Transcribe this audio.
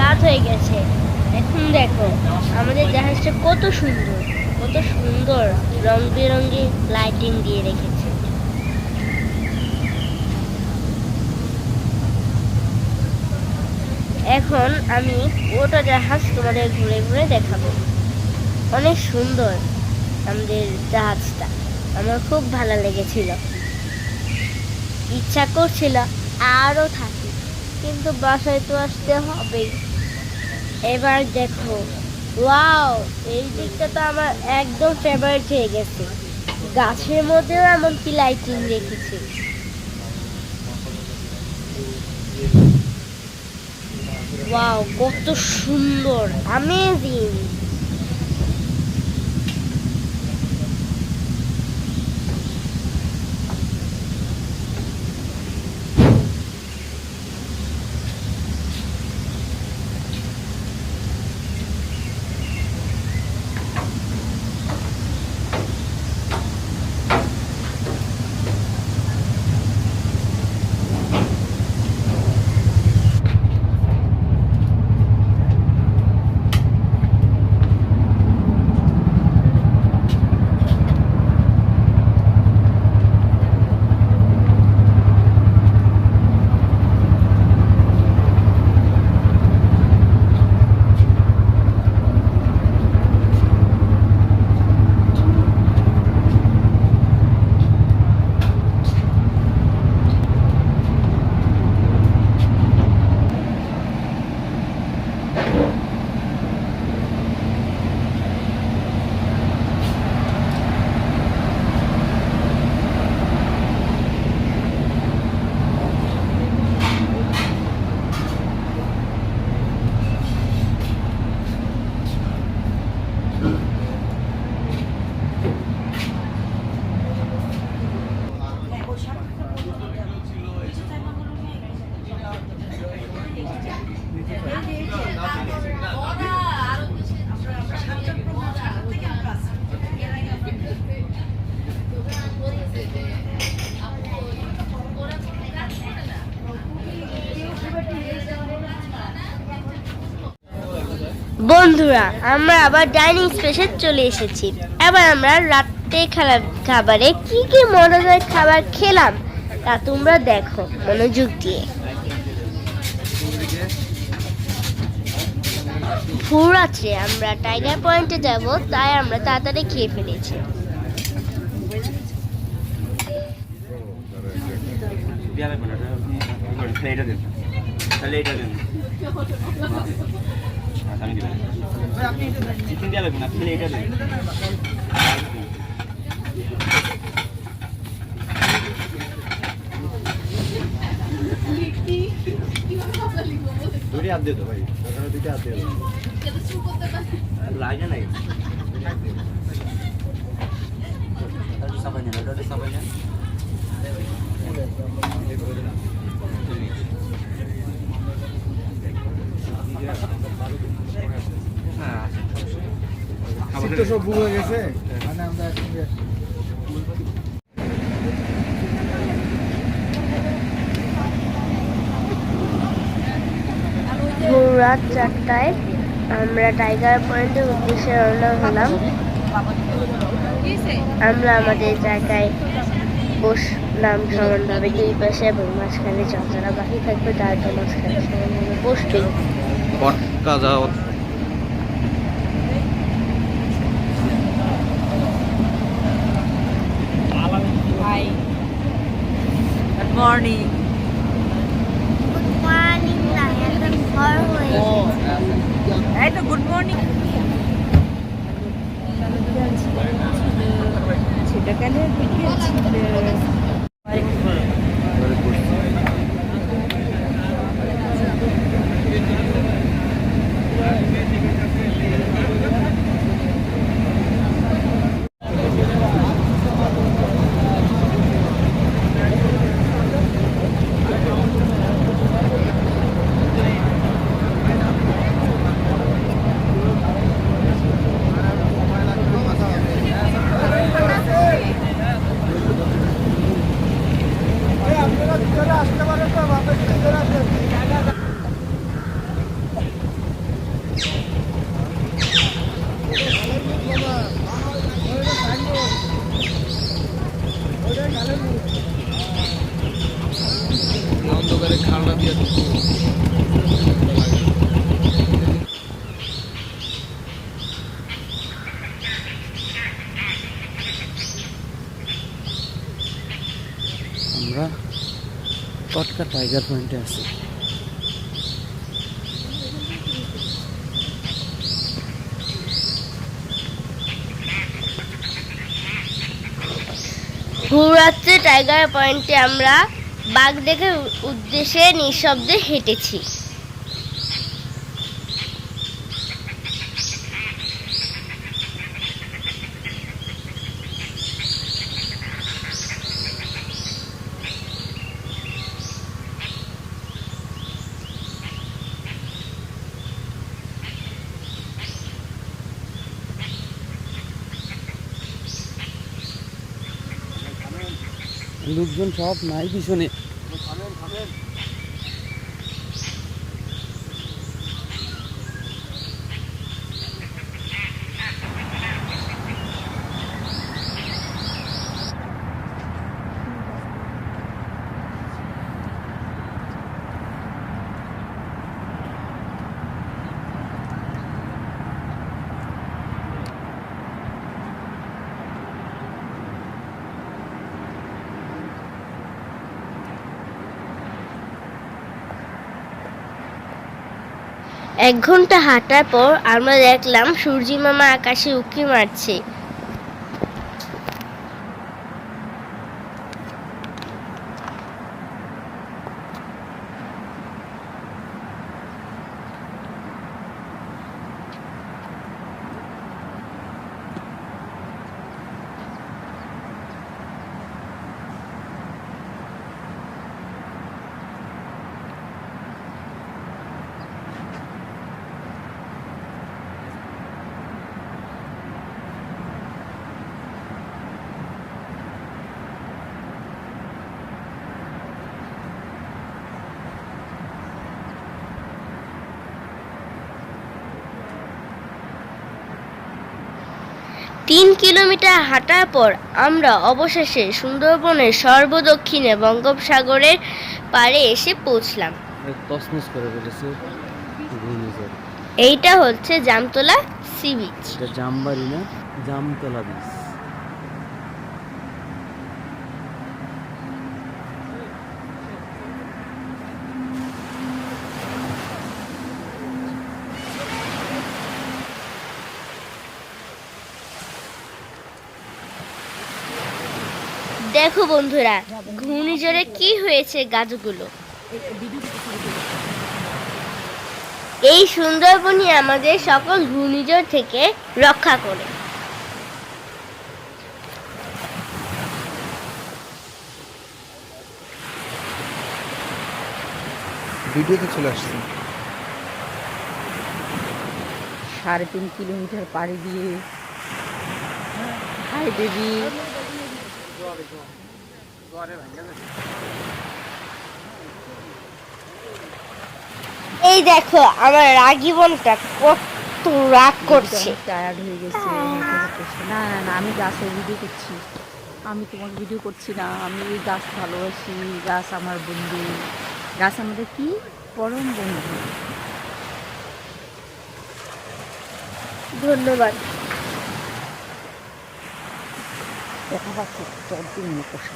রাত হয়ে গেছে। এখন দেখো, আমাদের জাহাজটা কত সুন্দর কত সুন্দর রং বেরঙের লাইটিং দিয়ে রেখেছে। এখন আমি ওটা জাহাজ তোমাদের ঘুরে ঘুরে দেখাবো। অনেক সুন্দর আমাদের জাহাজটা। আমার খুব ভালো লেগেছিল। ইচ্ছা করছিল আরও থাকি কিন্তু বাসায় তো আসতে হবেই। এবার দেখো। ওয়াও, এই দিকটা তো আমার একদম ফেভারিট হয়ে গেছে। গাছের মধ্যেও এমনকি লাইটিং রেখেছে ওয়াও, কত সুন্দর অ্যামেজিং বন্ধুরা, আমরা আবার ডাইনিং স্পেসে চলে এসেছি। এবার আমরা রাত্রে খেলা খাবারে কি কি মজাদার খাবার খেলাম তা তোমরা দেখো মনোযোগ দিয়ে। ভোর রাত্রে আমরা টাইগার পয়েন্টে যাব, তাই আমরা তাড়াতাড়ি খেয়ে ফেলেছি দুটি হাত দিয়ে তো ভাই দুটি হাত দিয়ে। লাগে নেন ওটা নেন তো সব বুক হয়ে গেছে? মানে আমরা একসঙ্গে রাত চারটায় আমরা টাইগার পয়েন্টের উদ্দেশ্যে রওনা হলাম। আমরা আমাদের জায়গায় বসলাম সমানভাবে দুই পাশে এবং মাঝখানে যতটা বাকি থাকবে তার তো মাঝখানে সমানভাবে যাও Good morning. মর্নিং না এখন ঘর হয়ে তো গুড মর্নিং। সেটা কেন আমরা কটকা টাইগার পয়েন্টে আছি। ভূরাত্রি টাইগার পয়েন্টে আমরা। বাঘ দেখার উদ্দেশ্যে নিঃশব্দে হেঁটেছি। লোকজন সব নাই পিছনে। এক ঘণ্টা হাঁটার পর আমরা দেখলাম সূর্যি মামা আকাশে উঁকি মারছে। তিন কিলোমিটার হাঁটার পর আমরা অবশেষে সুন্দরবনের সর্বদক্ষিণে বঙ্গোপসাগরের পাড়ে এসে পৌঁছলাম। এইটা হচ্ছে জামতলা সি বিচ। জামবাড়ি না জামতলা বীজ দেখো বন্ধুরা ঘূর্ণিঝড়ে কি হয়েছে গাছগুলো? এই সুন্দরবনই আমাদের সকল ঘূর্ণিঝড় থেকে রক্ষা করে। ভিডিওতে চলে আসছে। সাড়ে তিন কিলোমিটার পাড়ি দিয়ে হাই বেবি। এই দেখো আমার রাগী বোনটা কত রাগ করছে। টায়ার্ড হয়ে গেছে না না না আমি গাছের ভিডিও করছি। আমি তোমার ভিডিও করছি না আমি এই গাছ ভালোবাসি গাছ আমার বন্ধু। গাছ আমাদের কি? পরম বন্ধু। ধন্যবাদ। দেখা পাচ্ছি চরদিন মুখোশ